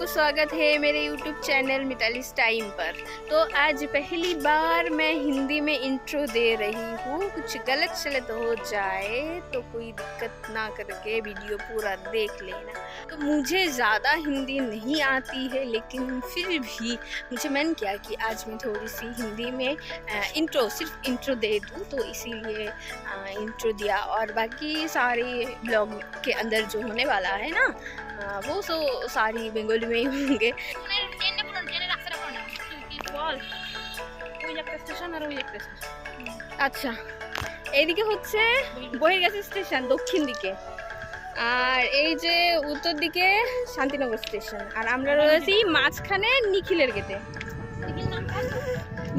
आप सबको स्वागत है मेरे यूट्यूब चैनल मिताली टाइम पर। तो आज पहली बार मैं हिंदी में इंट्रो दे रही हूँ। कुछ गलत सलत हो जाए तो कोई दिक्कत ना करके वीडियो पूरा देख लेना। तो मुझे ज़्यादा हिंदी नहीं आती है, लेकिन फिर भी मुझे मन किया कि आज मैं थोड़ी सी हिंदी में इंट्रो सिर्फ़ इंट्रो दे दूँ। तो इसीलिए इंट्रो दिया और बाकी सारे ब्लॉग के अंदर जो होने वाला है ना आ, वो सो सारी बंगाली में ही होंगे বল ওই একটা স্টেশন আর ওই একটা স্টেশন আচ্ছা এইদিকে হচ্ছে বহির্গাছি স্টেশন দক্ষিণ দিকে আর এই যে উত্তর দিকে শান্তিনগর স্টেশন আর আমরা রয়েছি মাঝখানে নিখিলের গেটে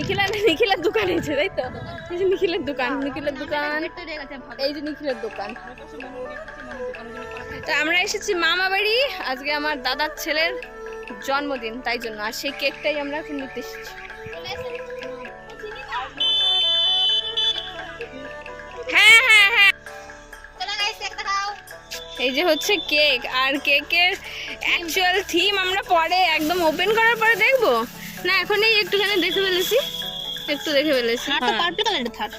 নিখিলা নিখিলের দোকান আছে তাই তো? এই যে নিখিলের দোকান নিখিলের দোকান, এই যে নিখিলের দোকান। তো আমরা এসেছি মামা বাড়ি, আজকে আমার দাদার ছেলের জন্মদিন, তাই জন্য। আর সেই কেকটাই আমরা এখন নিতে এসেছি। হ্যাঁ হ্যাঁ হ্যাঁ। এই যে হচ্ছে কেক, আর কেকের অ্যাকচুয়াল থিম আমরা পরে একদম ওপেন করার পরে দেখব? না এখনই একটুখানি দেখে ফেলেছি। একটু দেখে ফেলেছি। আর পার্পল কালারের থাক।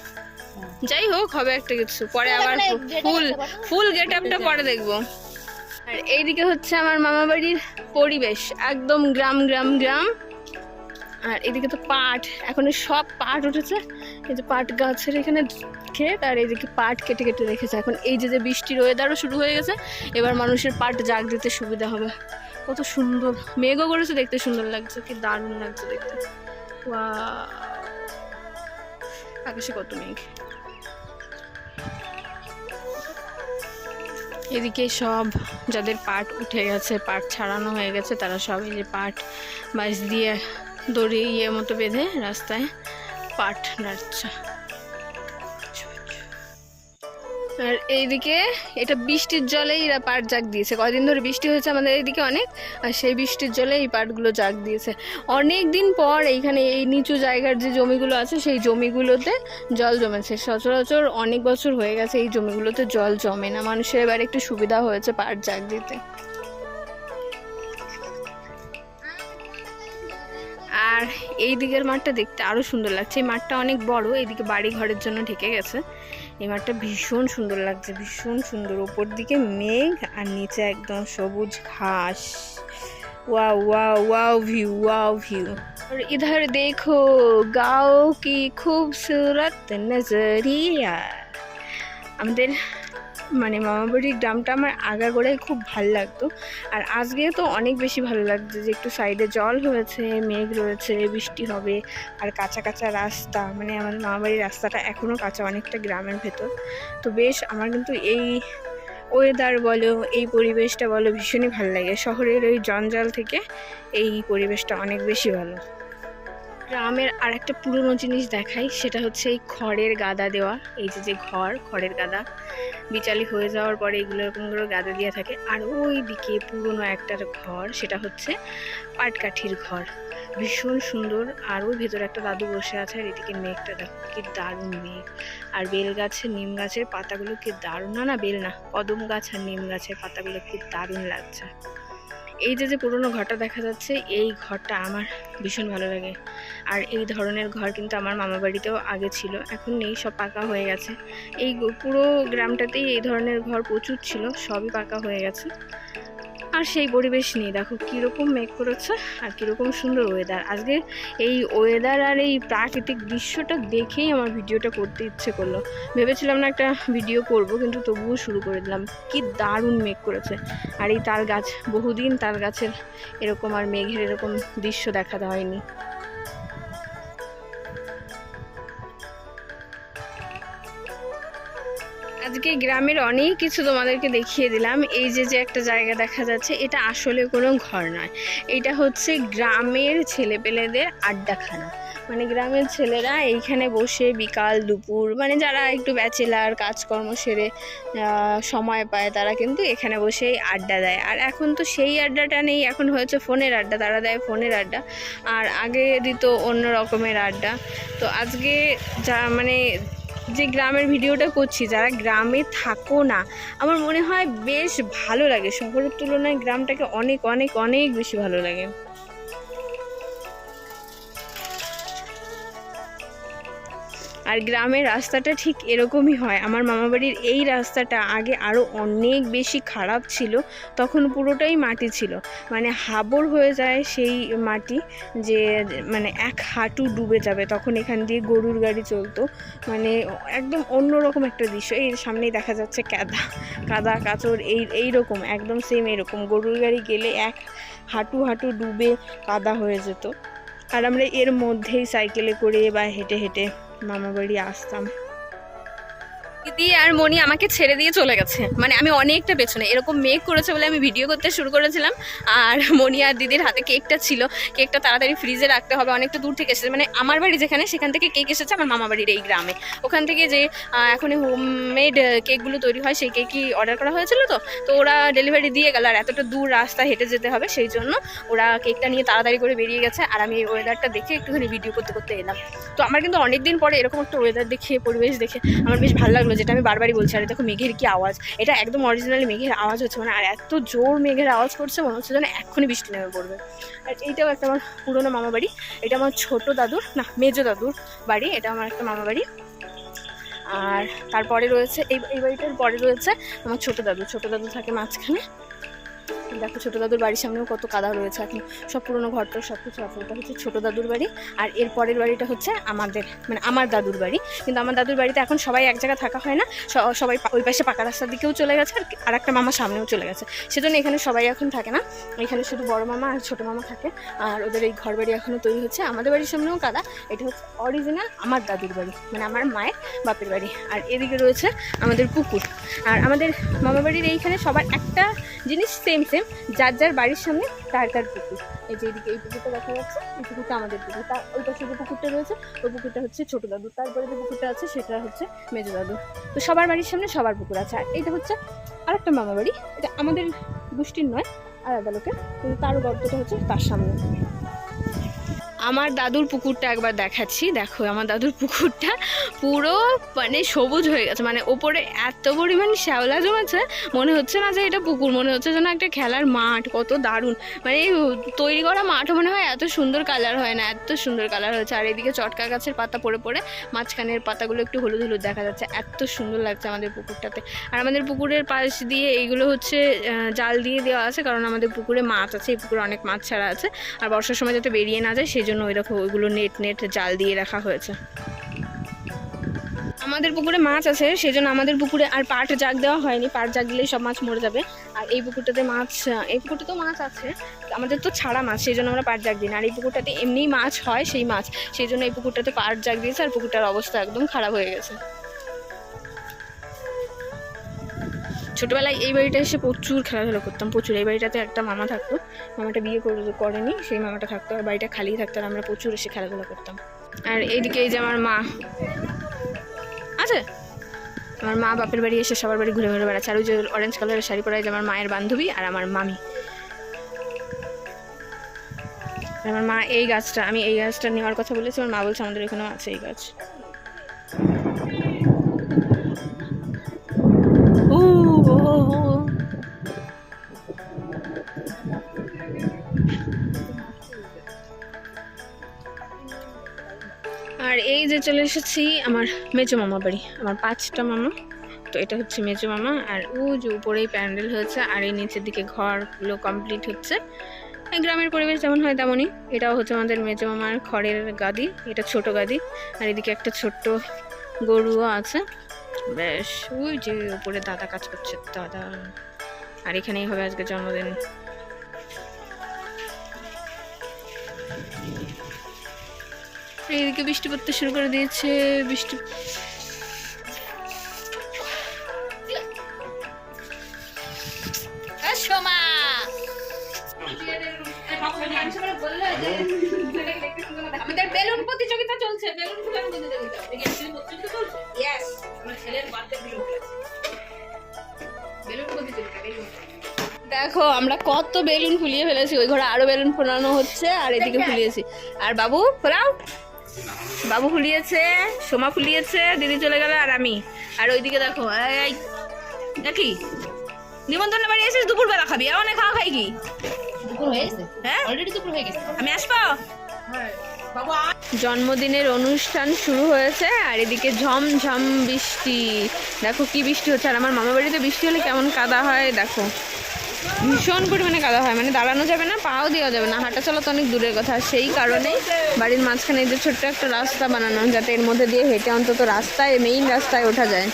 যাই হোক হবে একটা কিছু। পরে আবার ফুল ফুল গেট আপটা পরে দেখব। আর এইদিকে হচ্ছে আমার মামা বাড়ির পরিবেশ। একদম গ্রাম গ্রাম গ্রাম। আর এদিকে তো পাট। এখন সব পাট উঠেছে। এই যে পাট গাছের এখানে ক্ষেত আর এইদিকে পাট কেটে কেটে রেখেছে। এখন এই যে যে বৃষ্টির ওয়েদারও শুরু হয়ে গেছে এবার মানুষের পাট জাগ দিতে সুবিধা হবে। কত সুন্দর। মেঘও করেছে দেখতে, সুন্দর লাগছে, কি দারুণ লাগছে দেখতে! আকাশে কত মেঘ। এদিকে সব যাদের পাট উঠে গেছে, পাট ছাড়ানো হয়ে গেছে, তারা সব এই যে পাট বাঁশ দিয়ে দড়ি ইয়ে মতো বেঁধে রাস্তায় পাট নাড়ছে। আর এইদিকে এটা বৃষ্টির জলেই এরা পাট জাগ দিয়েছে। কয়দিন ধরে বৃষ্টি হয়েছে আমাদের এইদিকে অনেক, আর সেই বৃষ্টির জলে এই পাটগুলো জাগ দিয়েছে। অনেক দিন পর এইখানে এই নিচু জায়গার যে জমিগুলো আছে, সেই জমিগুলোতে জল জমেছে। সচরাচর অনেক বছর হয়ে গেছে এই জমিগুলোতে জল জমে না। মানুষের এবার একটু সুবিধা হয়েছে পাট জাগ দিতে। আর এই দিকের মাঠটা দেখতে আরও সুন্দর লাগছে। এই মাঠটা অনেক বড়, এইদিকে বাড়ি ঘরের জন্য ঢেকে গেছে। এই মাঠটা ভীষণ সুন্দর লাগছে ভীষণ সুন্দর ওপর দিকে মেঘ আর নিচে একদম সবুজ ঘাস wow wow wow view wow view और इधर देखो गाँव की खूबसूरत नजरिया আমাদের মানে মামাবাড়ির গ্রামটা আমার আগাগোড়ায় খুব ভালো লাগতো। আর আজকে তো অনেক বেশি ভালো লাগছে যে একটু সাইডে জল হয়েছে, মেঘ রয়েছে, বৃষ্টি হবে, আর কাঁচা কাঁচা রাস্তা মানে আমাদের মামাবাড়ির রাস্তাটা এখনও কাঁচা, অনেকটা গ্রামের ভেতর। তো বেশ, আমার কিন্তু এই ওয়েদার বলো, এই পরিবেশটা বলো ভীষণই ভালো লাগে। শহরের ওই জঞ্জাল থেকে এই পরিবেশটা অনেক বেশি ভালো। গ্রামের আর একটা পুরনো জিনিস দেখাই, সেটা হচ্ছে এই খড়ের গাদা দেওয়া। এই যে যে ঘর, খড়ের গাদা। বিচালি হয়ে যাওয়ার পরে এগুলো এরকম করে গাদা দিয়ে থাকে। আর ওই দিকে পুরনো একটা ঘর, সেটা হচ্ছে পাটকাঠির ঘর। ভীষণ সুন্দর। আর ওই ভেতরে একটা দাদু বসে আছে, আর এদিকে মেঘটা দেখো, কি দারুণ মেঘ। আর বেল গাছের নিম গাছের পাতাগুলো কি দারুণ। না না, বেল না, কদম গাছ আর নিম গাছের পাতাগুলো কি দারুণ লাগছে। এই যে যে পুরনো ঘরটা দেখা যাচ্ছে, এই ঘরটা আমার ভীষণ ভালো লাগে। আর এই ধরনের ঘর কিন্তু আমার মামা বাড়িতেও আগে ছিল, এখন নেই, সব পাকা হয়ে গেছে। এই পুরো গ্রামটাতেই এই ধরনের ঘর প্রচুর ছিল, সবই পাকা হয়ে গেছে। আর সেই পরিবেশ নিয়ে। দেখো কীরকম মেঘ করেছে আর কীরকম সুন্দর ওয়েদার আজকে এই ওয়েদার আর এই প্রাকৃতিক দৃশ্যটা দেখেই আমার ভিডিওটা করতে ইচ্ছে করল। ভেবেছিলাম না একটা ভিডিও করব, কিন্তু তবুও শুরু করে দিলাম। কি দারুণ মেঘ করেছে। আর এই তাল গাছ, বহুদিন তাল গাছের এরকম আর মেঘের এরকম দৃশ্য দেখাতে হয়নি। আজকে গ্রামের অনেক কিছু তোমাদেরকে দেখিয়ে দিলাম। এই যে যে একটা জায়গা দেখা যাচ্ছে, এটা আসলে কোনো ঘর নয়। এটা হচ্ছে গ্রামের ছেলেপেলেদের আড্ডাখানা। মানে গ্রামের ছেলেরা এইখানে বসে বিকাল, দুপুর মানে যারা একটু ব্যাচেলার কাজকর্ম সেরে সময় পায়, তারা কিন্তু এখানে বসেই আড্ডা দেয়। আর এখন তো সেই আড্ডাটা নেই, এখন হয়েছে ফোনের আড্ডা, তারা দেয় ফোনের আড্ডা। আর আগে দিত অন্য রকমের আড্ডা। তো আজকে যা মানে যে গ্রামের ভিডিওটা করছি, যারা গ্রামে থাকো না, আমার মনে হয় বেশ ভালো লাগে। শহরের তুলনায় গ্রামটাকে অনেক অনেক অনেক বেশি ভালো লাগে। আর গ্রামের রাস্তাটা ঠিক এরকমই হয়। আমার মামাবাড়ির এই রাস্তাটা আগে আরও অনেক বেশি খারাপ ছিল, তখন পুরোটাই মাটি ছিল। মানে হাবর হয়ে যায় সেই মাটি যে মানে এক হাঁটু ডুবে যাবে, তখন এখান দিয়ে গরুর গাড়ি চলতো। মানে একদম অন্যরকম একটা দৃশ্য। এই সামনেই দেখা যাচ্ছে কাদা কাদা, কাচর, এই এই রকম একদম সেম এরকম। গরুর গাড়ি গেলে এক হাঁটু হাঁটু ডুবে কাদা হয়ে যেত। আর আমরা এর মধ্যেই সাইকেলে করে বা হেঁটে হেঁটে মামা বাড়ি আসতাম। দিদি আর মনি আমাকে ছেড়ে দিয়ে চলে গেছে। মানে আমি অনেকটা পেছনে। এরকম মেক করেছে বলে আমি ভিডিও করতে শুরু করেছিলাম। আর মনি আর দিদির হাতে কেকটা ছিল। কেকটা তাড়াতাড়ি ফ্রিজে রাখতে হবে। অনেকটা দূর থেকে এসেছে। মানে আমার বাড়ি যেখানে, সেখান থেকে কেক এসেছে আমার মামা বাড়ির এই গ্রামে। ওখান থেকে যে এখন হোমমেড কেকগুলো তৈরি হয়, সেই কেকই অর্ডার করা হয়েছিল তো। তো ওরা ডেলিভারি দিয়ে গেল। আর এতটা দূর রাস্তা হেঁটে যেতে হবে, সেই জন্য ওরা কেকটা নিয়ে তাড়াতাড়ি করে বেরিয়ে গেছে। আর আমি ওয়েদারটা দেখে একটুখানি ভিডিও করতে করতে এলাম। তো আমার কিন্তু অনেক দিন পরে এরকম একটা ওয়েদার দেখে, পরিবেশ দেখে আমার বেশ ভালো লাগল যেটা আমি বারবারই বলছি, আর দেখো মেঘের কি আওয়াজ। এটা একদম অরিজিনালি মেঘের আওয়াজ হচ্ছে মানে আর এত জোর মেঘের আওয়াজ করছে, মনে হচ্ছে যেন এক্ষুনি বৃষ্টি নেমে পড়বে। আর এইটাও একটা আমার পুরোনো মামা বাড়ি। এটা আমার ছোট দাদুর, না, মেজো দাদুর বাড়ি, এটা আমার একটা মামা বাড়ি। আর তারপরে রয়েছে, এই এই বাড়িটার পরে রয়েছে আমার ছোট দাদু। ছোট দাদু থাকে মাঝখানে। দেখো ছোটো দাদুর বাড়ির সামনেও কত কাদা রয়েছে এখন। সব পুরোনো ঘরটা সব কিছু আছে এটা হচ্ছে ছোটো দাদুর বাড়ি আর এর পরের বাড়িটা হচ্ছে আমাদের মানে আমার দাদুর বাড়ি। কিন্তু আমার দাদুর বাড়িতে এখন সবাই এক জায়গায় থাকা হয় না। সবাই ওই পাশে পাকা রাস্তার দিকেও চলে গেছে আর আর একটা মামা সামনেও চলে গেছে। সেজন্য এখানে সবাই এখন থাকে না। এখানে শুধু বড় মামা আর ছোটো মামা থাকে। আর ওদের এই ঘর বাড়ি এখনও তৈরি হচ্ছে। আমাদের বাড়ির সামনেও কাদা। এটা হচ্ছে অরিজিনাল আমার দাদুর বাড়ি মানে আমার মায়ের বাপের বাড়ি। আর এদিকে রয়েছে আমাদের পুকুর আর আমাদের মামা বাড়ির এইখানে সবার একটা জিনিস সেম সেম যার যার বাড়ির সামনে তার তার পুকুর। এই যে এদিকে এই পুকুরটা দেখা যাচ্ছে, এই পুকুরটা আমাদের পুকুর। তার ওই পাশে যে পুকুরটা রয়েছে, ওই পুকুরটা হচ্ছে ছোট দাদু। তারপরে যে পুকুরটা আছে, সেটা হচ্ছে মেজো দাদু। তো সবার বাড়ির সামনে সবার পুকুর আছে। আর এইটা হচ্ছে আরেকটা মামা বাড়ি। এটা আমাদের গোষ্ঠীর নয়, আলাদা লোকের। কিন্তু তার গল্পটা হচ্ছে তার সামনে। আমার দাদুর পুকুরটা একবার দেখাচ্ছি। দেখো, আমার দাদুর পুকুরটা পুরো মানে সবুজ হয়ে গেছে। মানে ওপরে এত পরিমাণ শ্যাওলা জমেছে, মনে হচ্ছে না যে এটা পুকুর, মনে হচ্ছে যেন একটা খেলার মাঠ, কত দারুণ। মানে তৈরি করা মাঠও মনে হয় এত সুন্দর কালার হয় না, এত সুন্দর কালার হয়েছে। আর এদিকে চটকা গাছের পাতা পড়ে পড়ে, মাঝখানের পাতাগুলো একটু হলুদ হলুদ দেখা যাচ্ছে। এত সুন্দর লাগছে আমাদের পুকুরটাতে। আর আমাদের পুকুরের পাশ দিয়ে এইগুলো হচ্ছে জাল দিয়ে দেওয়া আছে, কারণ আমাদের পুকুরে মাছ আছে, এই পুকুরে অনেক মাছ ছাড়া আছে। আর বর্ষার সময় যাতে বেরিয়ে না যায়, সেই জন্য ওই ওইগুলো নেট নেট জাল দিয়ে রাখা হয়েছে। আমাদের পুকুরে মাছ আছে, সেজন্য আমাদের পুকুরে আর পাট জাগ দেওয়া হয়নি। পাট জাগ দিলেই সব মাছ মরে যাবে। আর এই পুকুরটাতে মাছ, এই পুকুরটাতেও মাছ আছে। আমাদের তো ছাড়া মাছ সেই জন্য আমরা পাট জাগ দিই না আর এই পুকুরটাতে এমনিই মাছ হয়, সেই মাছ। সেই জন্য এই পুকুরটাতে পাট জাগ দিয়েছে, আর পুকুরটার অবস্থা একদম খারাপ হয়ে গেছে। ছোটবেলায় এই বাড়িটা এসে প্রচুর খেলাধুলা করতাম, প্রচুর। এই বাড়িটাতে একটা মামা থাকতো, মামাটা বিয়ে করে- করেনি, সেই মামাটা থাকতো, আর বাড়িটা খালি থাকতো, আর আমরা প্রচুর এসে খেলাধুলা করতাম। আর এইদিকে এই যে আমার মা আছে? আমার মা বাপের বাড়ি এসে সবার বাড়ি ঘুরে ঘুরে বেড়াচ্ছে, আর ওই যে অরেঞ্জ কালারের শাড়ি পরা যে আমার মায়ের বান্ধবী আর আমার মামি। আমার মা এই গাছটা, আমি এই গাছটা নেওয়ার কথা বলেছি, আমার মা বলছে আমাদের এখানেও আছে এই গাছ। আর এই যে চলে এসেছি আমার মেজো মামা বাড়ি, আমার পাঁচটা মামা। তো এটা হচ্ছে মেজো মামা, আর ও যে উপরেই প্যান্ডেল হয়েছে আর এই নিচের দিকে ঘরগুলো কমপ্লিট হচ্ছে। গ্রামের পরিবেশ যেমন হয় তেমনই, এটাও হচ্ছে আমাদের মেজো মামার খড়ের গাদি, এটা ছোট গাদি। আর এদিকে একটা ছোট্ট গরুও আছে। বেশ, ওই যে উপরে দাদা কাজ করছে, দাদা। আর এখানেই হবে আজকে জন্মদিন। এইদিকে বৃষ্টি পড়তে শুরু করে দিয়েছে বৃষ্টি আমাদের বেলুন প্রতিযোগিতা চলছে বেলুন প্রতিযোগিতা। দেখো আমরা কত বেলুন ফুলিয়ে ফেলেছি ওই ঘরে আরও বেলুন ফোলানো হচ্ছে আর এদিকে ফুলিয়েছি। আর বাবু ফোলাও। বাবু ফুলিয়েছে সোমা ফুলিয়েছে দিদি চলে গেল আর আমি। আর ওইদিকে দেখো এই দেখি। নিমন্ত্রণ বাড়ি এসেছিস দুপুরবেলা খাবি। অনেক খাওয়া খাই কি? দুপুর হয়ে গেছে। হ্যাঁ? অলরেডি দুপুর হয়ে গেছে। আমি আসব? জন্মদিনের অনুষ্ঠান শুরু হয়েছে আর এদিকে ঝমঝম বৃষ্টি। দেখো কি বৃষ্টি হচ্ছে আর আমার মামা বাড়িতে বৃষ্টি হলে কেমন কাদা হয় দেখো। ভীষণ পরিমাণে কাদা হয় মানে দাঁড়ানো যাবে না, পাও দেওয়া যাবে না, হাঁটা চলা তো অনেক দূরের কথা সেই কারণেই বাড়ির মাঝখানে যে ছোট্ট একটা রাস্তা বানানো, যাতে এর মধ্যে দিয়ে হেঁটে অন্তত রাস্তায় মেইন রাস্তায় ওঠা যায়।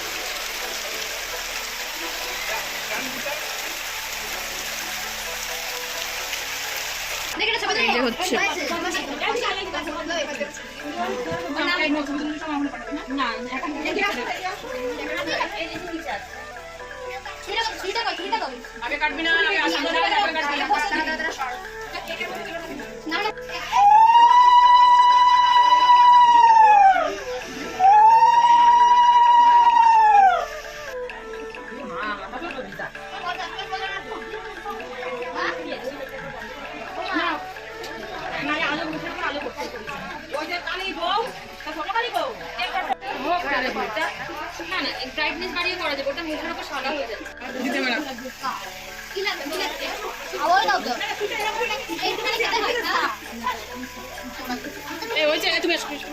হচ্ছে। আগে কাটবি না আগে কাটবি না। বাড়িয়ে করা যাবে ওটা মুখের উপর সাদা হয়ে যাচ্ছে। এই ওই জায়গায় তুমি এসো, এসো।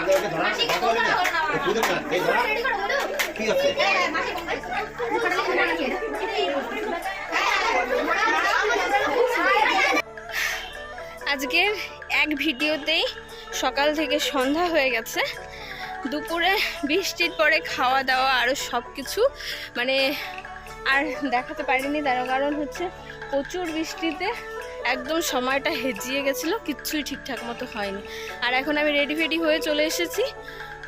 আগে ওকে ধরা ধরা না বুঝুন না এই ধরা। ঠিক আছে। ভিডিওতেই সকাল থেকে সন্ধ্যা হয়ে গেছে। দুপুরে বৃষ্টির পরে খাওয়া দাওয়া আরও সব কিছু মানে আর দেখাতে পারিনি তার কারণ হচ্ছে প্রচুর বৃষ্টিতে একদম সময়টা হেজিয়ে গেছিল, কিচ্ছুই ঠিকঠাক মতো হয়নি। আর এখন আমি রেডি ফেডি হয়ে চলে এসেছি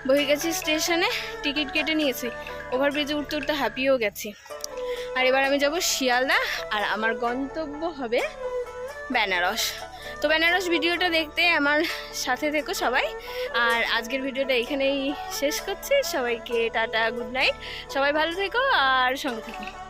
বয়ে গেছি স্টেশনে টিকিট কেটে নিয়েছি ওভারব্রিজে উঠতে উঠতে হ্যাপিও গেছি। আর এবার আমি যাব শিয়ালদা, আর আমার গন্তব্য হবে বেনারস। তো বেনারস ভিডিওটা দেখতে আমার সাথে থেকো সবাই। আর আজকের ভিডিওটা এখানেই শেষ করছে। সবাইকে টাটা, গুড নাইট। সবাই ভালো থেকো আর সঙ্গে থেকো।